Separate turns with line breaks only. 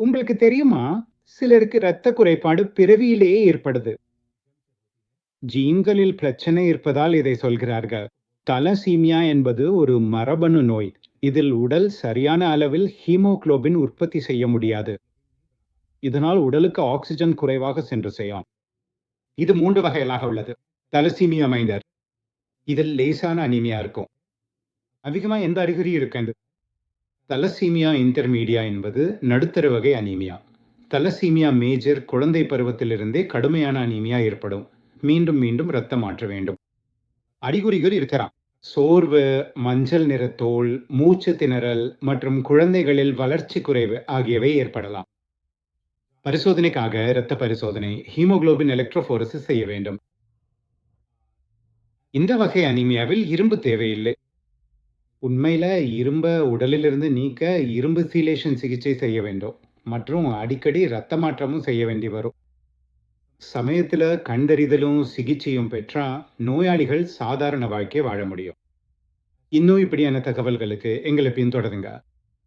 உங்களுக்கு தெரியுமா? சிலருக்கு இரத்த குறைபாடு பிறவியிலேயே ஏற்படுது. ஜீன்களில் பிரச்சனை இருப்பதால் இதை சொல்கிறார்கள். தலசீமியா என்பது ஒரு மரபணு நோய். இதில் உடல் சரியான அளவில் ஹீமோகுளோபின் உற்பத்தி செய்ய முடியாது. இதனால் உடலுக்கு ஆக்சிஜன் குறைவாக சென்று செய்யும் இது மூன்று வகைகளாக உள்ளது. தலசீமியா மைனர் இதில் லேசான அனிமியா இருக்கும். அதிகமா எந்த அறிகுறி இருக்காது. தலசீமியா இன்டர்மீடியா என்பது நடுத்தர வகை அனீமியா. தலசீமியா மேஜர் குழந்தை பருவத்திலிருந்தே கடுமையான அனீமியா ஏற்படும். மீண்டும் மீண்டும் ரத்தம் மாற்ற வேண்டும். அறிகுறிகள் இருக்கலாம். சோர்வு மஞ்சள் நிற தோல் மூச்சு திணறல் மற்றும் குழந்தைகளில் வளர்ச்சி குறைவு ஆகியவை ஏற்படலாம். பரிசோதனைக்காக இரத்த பரிசோதனை ஹீமோகுளோபின் எலக்ட்ரோஃபோரசிஸ் செய்ய வேண்டும். இந்த வகை அனீமியாவில் இரும்பு தேவையில்லை. உண்மையில் இரும்பை உடலிலிருந்து நீக்க இரும்பு சீலேஷன் சிகிச்சை செய்ய வேண்டும். மற்றும் அடிக்கடி இரத்த மாற்றமும் செய்ய வேண்டி வரும். சமயத்தில் கண்டறிதலும் சிகிச்சையும் பெற்றால் நோயாளிகள் சாதாரண வாழ்க்கையை வாழ முடியும். இன்னும் இப்படியான தகவல்களுக்கு எங்களை பின்தொடருங்க.